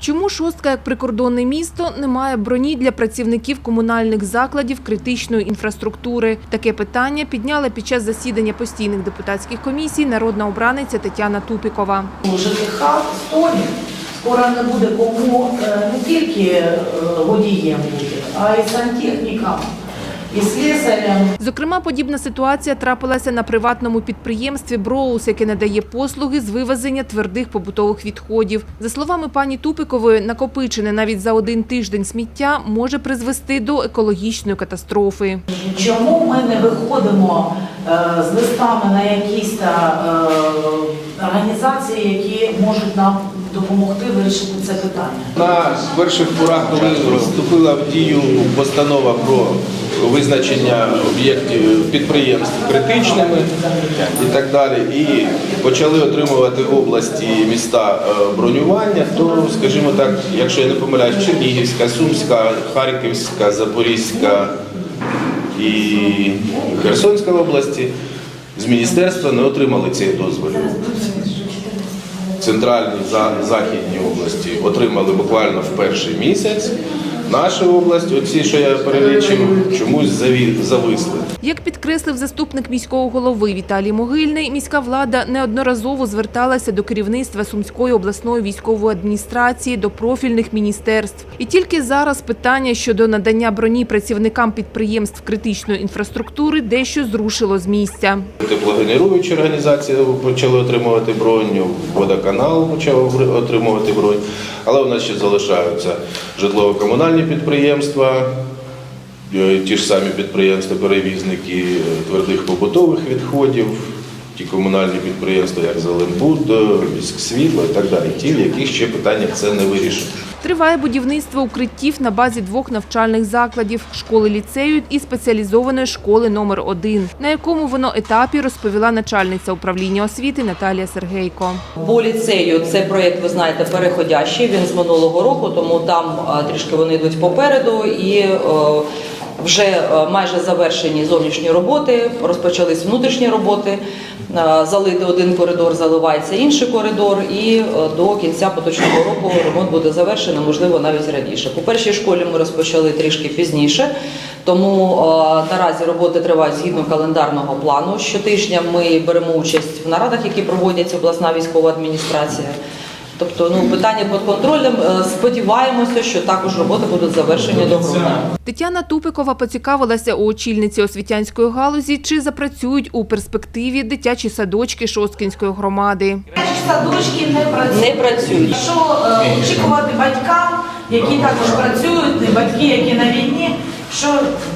Чому шостка, як прикордонне місто, не має броні для працівників комунальних закладів критичної інфраструктури? Таке питання підняла під час засідання постійних депутатських комісій народна обраниця Тетяна Тупікова. ЖКХ столі скоро не буде кому е, не тільки е, водієм бути, а й сантехнікам, і слесарям. Зокрема, подібна ситуація трапилася на приватному підприємстві «Броус», яке надає послуги з вивезення твердих побутових відходів. За словами пані Тупикової, накопичене навіть за один тиждень сміття може призвести до екологічної катастрофи. Чому ми не виходимо е, з листами на якісь та, е, організації, які можуть нам допомогти вирішити це питання? На перших порах, коли вступила в дію постанова про визначення об'єктів підприємств критичними і так далі, і почали отримувати області міста е, бронювання, то, скажімо так, якщо я не помиляюсь, Чернігівська, Сумська, Харківська, Запорізька і Херсонська області з міністерства не отримали цих дозволів. Центральні західні області отримали буквально в перший місяць. Наша область, оці, що я перелічив, чомусь зависли. Як підкреслив заступник міського голови Віталій Могильний, міська влада неодноразово зверталася до керівництва Сумської обласної військової адміністрації, до профільних міністерств. І тільки зараз питання щодо надання броні працівникам підприємств критичної інфраструктури дещо зрушило з місця. Теплогенеруючі організації почали отримувати бронь, водоканал почав отримувати бронь, але у нас ще залишаються житлово-комунальні підприємства, е, ті ж самі підприємства-перевізники е, твердих побутових відходів, ті комунальні підприємства, як Зеленбуд, е, міськсвітло і так далі. Ті, в яких ще питання це не вирішено. Триває будівництво укриттів на базі двох навчальних закладів – школи ліцею і спеціалізованої школи номер 1 на якому воно етапі розповіла начальниця управління освіти Наталія Сергейко. По ліцею це проєкт, ви знаєте, переходящий. Він з минулого року, тому там трішки вони йдуть попереду і вже е, майже завершені зовнішні роботи, розпочались внутрішні роботи. Е, Залити один коридор, заливається інший коридор, і е, до кінця поточного року ремонт буде завершено, можливо, навіть раніше. По першій школі ми розпочали трішки пізніше, тому наразі роботи тривають згідно календарного плану. Щотижня ми беремо участь в нарадах, які проводять обласна військова адміністрація. Тобто, ну питання під контролем. Е, Сподіваємося, що також роботи будуть завершені до грудня. Тетяна Тупикова поцікавилася у очільниці освітянської галузі, чи запрацюють у перспективі дитячі садочки Шосткінської громади. Наші садочки не працюють. Не працюють. Що е, очікувати батькам, які також працюють, і батьки, які на війні, що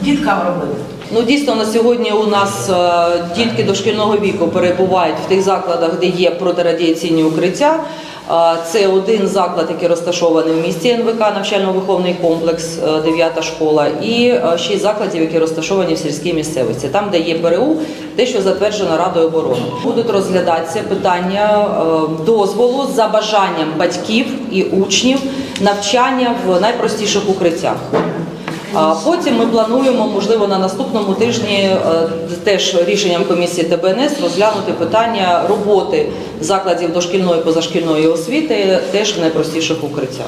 діткам робити? Ну дійсно на сьогодні у нас е, дітки дошкільного віку перебувають в тих закладах, де є протирадіаційні укриття. Е, Це один заклад, який розташований в місті НВК, навчально-виховний комплекс, е, дев'ята школа, і е, шість закладів, які розташовані в сільській місцевості, там, де є ПРУ, те, що затверджено Радою оборони. Будуть розглядатися питання е, дозволу за бажанням батьків і учнів навчання в найпростіших укриттях. А потім ми плануємо, можливо, на наступному тижні е, теж рішенням комісії ТБНС розглянути питання роботи закладів дошкільної позашкільної освіти теж в найпростіших укриттях.